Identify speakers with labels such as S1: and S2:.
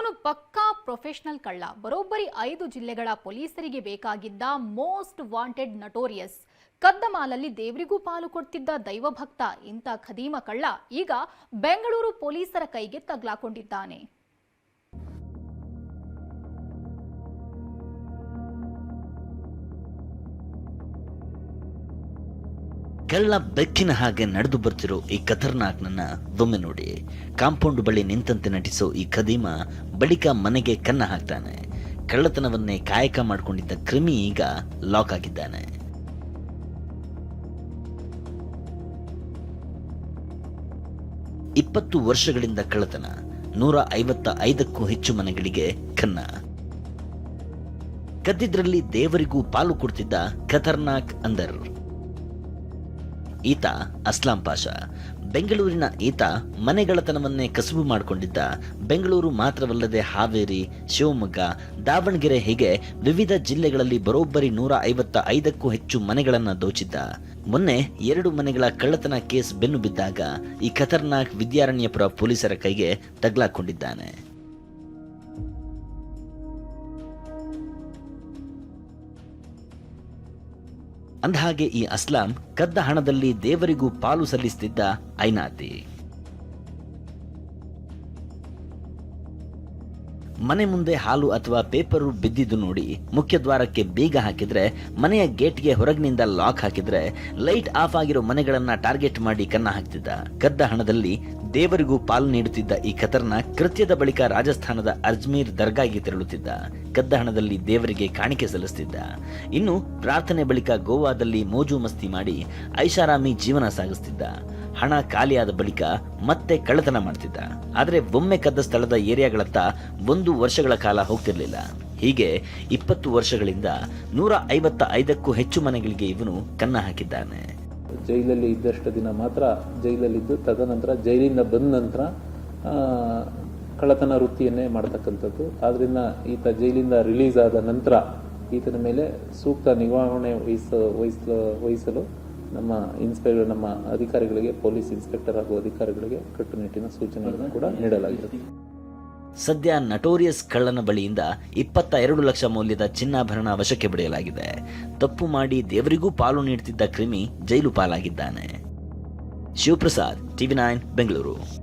S1: ಅವನು ಪಕ್ಕಾ ಪ್ರೊಫೆಷನಲ್ ಕಳ್ಳ. ಬರೋಬ್ಬರಿ ಐದು ಜಿಲ್ಲೆಗಳ ಪೊಲೀಸರಿಗೆ ಬೇಕಾಗಿದ್ದ ಮೋಸ್ಟ್ ವಾಂಟೆಡ್ ನಟೋರಿಯಸ್. ಕದ್ದ ಮಾಲಲ್ಲಿ ದೇವರಿಗೂ ಪಾಲು ಕೊಡ್ತಿದ್ದ ದೈವಭಕ್ತ ಇಂಥ ಖದೀಮ ಕಳ್ಳ ಈಗ ಬೆಂಗಳೂರು ಪೊಲೀಸರ ಕೈಗೆ ತಗ್ಲಾಕೊಂಡಿದ್ದಾನೆ.
S2: ಕಳ್ಳ ಬೆಕ್ಕಿನ ಹಾಗೆ ನಡೆದು ಬರ್ತಿರೋ ಈ ಖತರ್ನಾಕ್ನನ್ನ ಒಮ್ಮೆ ನೋಡಿ. ಕಾಂಪೌಂಡ್ ಬಳಿ ನಿಂತಂತೆ ನಟಿಸೋ ಈ ಖದೀಮ ಬಳಿಕ ಮನೆಗೆ ಕನ್ನ ಹಾಕ್ತಾನೆ. ಕಳ್ಳತನವನ್ನೇ ಕಾಯಕ ಮಾಡಿಕೊಂಡಿದ್ದ ಕ್ರಿಮಿ ಈಗ ಲಾಕ್ ಆಗಿದ್ದಾನೆ. ಇಪ್ಪತ್ತು ವರ್ಷಗಳಿಂದ ಕಳ್ಳತನ, ನೂರ ಐವತ್ತ ಐದಕ್ಕೂ ಹೆಚ್ಚು ಮನೆಗಳಿಗೆ ಕನ್ನ. ಕದ್ದಿದ್ರಲ್ಲಿ ದೇವರಿಗೂ ಪಾಲು ಕೊಡ್ತಿದ್ದ ಖತರ್ನಾಕ್ ಅಂದರ್. ಈತ ಅಸ್ಲಾಂ ಪಾಷ. ಬೆಂಗಳೂರಿನ ಈತ ಮನೆಗಳತನವನ್ನೇ ಕಸುಬು ಮಾಡಿಕೊಂಡಿದ್ದ. ಬೆಂಗಳೂರು ಮಾತ್ರವಲ್ಲದೆ ಹಾವೇರಿ, ಶಿವಮೊಗ್ಗ, ದಾವಣಗೆರೆ ಹೀಗೆ ವಿವಿಧ ಜಿಲ್ಲೆಗಳಲ್ಲಿ ಬರೋಬ್ಬರಿ ನೂರ ಐವತ್ತ ಐದಕ್ಕೂ ಹೆಚ್ಚು ಮನೆಗಳನ್ನು ದೋಚಿದ್ದ. ಮೊನ್ನೆ ಎರಡು ಮನೆಗಳ ಕಳ್ಳತನ ಕೇಸ್ ಬೆನ್ನು ಬಿದ್ದಾಗ ಈ ಖತರ್ನಾಕ್ ವಿದ್ಯಾರಣ್ಯಪುರ ಪೊಲೀಸರ ಕೈಗೆ ತಗ್ಲಾಕೊಂಡಿದ್ದಾನೆ. ಅಂದಹಾಗೆ ಈ ಅಸ್ಲಾಂ ಕದ್ದ ಹಣದಲ್ಲಿ ದೇವರಿಗೂ ಪಾಲು ಸಲ್ಲಿಸುತ್ತಿದ್ದ ಐನಾತಿ. ಮನೆ ಮುಂದೆ ಹಾಲು ಅಥವಾ ಪೇಪರು ಬಿದ್ದಿದ್ದು ನೋಡಿ ಮುಖ್ಯ ದ್ವಾರಕ್ಕೆ ಬೀಗ ಹಾಕಿದ್ರೆ, ಮನೆಯ ಗೇಟ್ಗೆ ಹೊರಗಿನಿಂದ ಲಾಕ್ ಹಾಕಿದ್ರೆ, ಲೈಟ್ ಆಫ್ ಆಗಿರೋ ಮನೆಗಳನ್ನ ಟಾರ್ಗೆಟ್ ಮಾಡಿ ಕನ್ನ ಹಾಕ್ತಿದ್ದ ಕದ್ದ ಹಣದಲ್ಲಿ ದೇವರಿಗೂ ಪಾಲು ನೀಡುತ್ತಿದ್ದ ಈ ಖತರ್ನ ಕೃತ್ಯದ ಬಳಿಕ ರಾಜಸ್ಥಾನದ ಅಜ್ಮೀರ್ ದರ್ಗಾಗೆ ತೆರಳುತ್ತಿದ್ದ. ಕದ್ದ ಹಣದಲ್ಲಿ ದೇವರಿಗೆ ಕಾಣಿಕೆ ಸಲ್ಲಿಸುತ್ತಿದ್ದ ಇನ್ನು ಪ್ರಾರ್ಥನೆ ಬಳಿಕ ಗೋವಾದಲ್ಲಿ ಮೋಜು ಮಸ್ತಿ ಮಾಡಿ ಐಷಾರಾಮಿ ಜೀವನ ಸಾಗಿಸುತ್ತಿದ್ದ ಹಣ ಖಾಲಿಯಾದ ಬಳಿಕ ಮತ್ತೆ ಕಳ್ಳತನ ಮಾಡ್ತಿದ್ದ. ಆದರೆ ಒಮ್ಮೆ ಕದ್ದ ಸ್ಥಳದ ಏರಿಯಾಗಳತ್ತ ಒಂದು ವರ್ಷಗಳ ಕಾಲ ಹೋಗ್ತಿರಲಿಲ್ಲ. ಹೀಗೆ ಇಪ್ಪತ್ತು ವರ್ಷಗಳಿಂದ ನೂರ ಐವತ್ತ ಐದಕ್ಕೂ ಹೆಚ್ಚು ಮನೆಗಳಿಗೆ ಇವನು ಕನ್ನ ಹಾಕಿದ್ದಾನೆ.
S3: ಜೈಲಲ್ಲಿ ಇದ್ದಷ್ಟು ದಿನ ಮಾತ್ರ ಜೈಲಲ್ಲಿದ್ದು, ತದನಂತರ ಜೈಲಿಂದ ಬಂದ ನಂತರ ಕಳ್ಳತನ ವೃತ್ತಿಯನ್ನೇ ಮಾಡ್ತಕ್ಕಂಥದ್ದು. ಆದ್ದರಿಂದ ಈತ ಜೈಲಿಂದ ರಿಲೀಸ್ ಆದ ನಂತರ ಈತನ ಮೇಲೆ ಸೂಕ್ತ ನಿವಾರಣೆ ವಹಿಸ ವಹಿಸ, ವಹಿಸಲು ನಮ್ಮ ಇನ್ಸ್ಪೆಕ್ಟರ್, ನಮ್ಮ ಅಧಿಕಾರಿಗಳಿಗೆ, ಪೊಲೀಸ್ ಇನ್ಸ್ಪೆಕ್ಟರ್ ಹಾಗೂ ಅಧಿಕಾರಿಗಳಿಗೆ ಕಟ್ಟುನಿಟ್ಟಿನ ಸೂಚನೆಗಳನ್ನು ಕೂಡ ನೀಡಲಾಗಿದೆ.
S2: ಸದ್ಯ ನಟೋರಿಯಸ್ ಕಳ್ಳನ ಬಳಿಯಿಂದ ಇಪ್ಪತ್ತ ಎರಡು ಲಕ್ಷ ಮೌಲ್ಯದ ಚಿನ್ನಾಭರಣ ವಶಕ್ಕೆ ಪಡೆಯಲಾಗಿದೆ. ತಪ್ಪು ಮಾಡಿ ದೇವರಿಗೂ ಪಾಲು ನೀಡುತ್ತಿದ್ದ ಕ್ರಿಮಿ ಜೈಲು ಪಾಲಾಗಿದ್ದಾನೆ. Shivaprasad, TV nine, Bengaluru.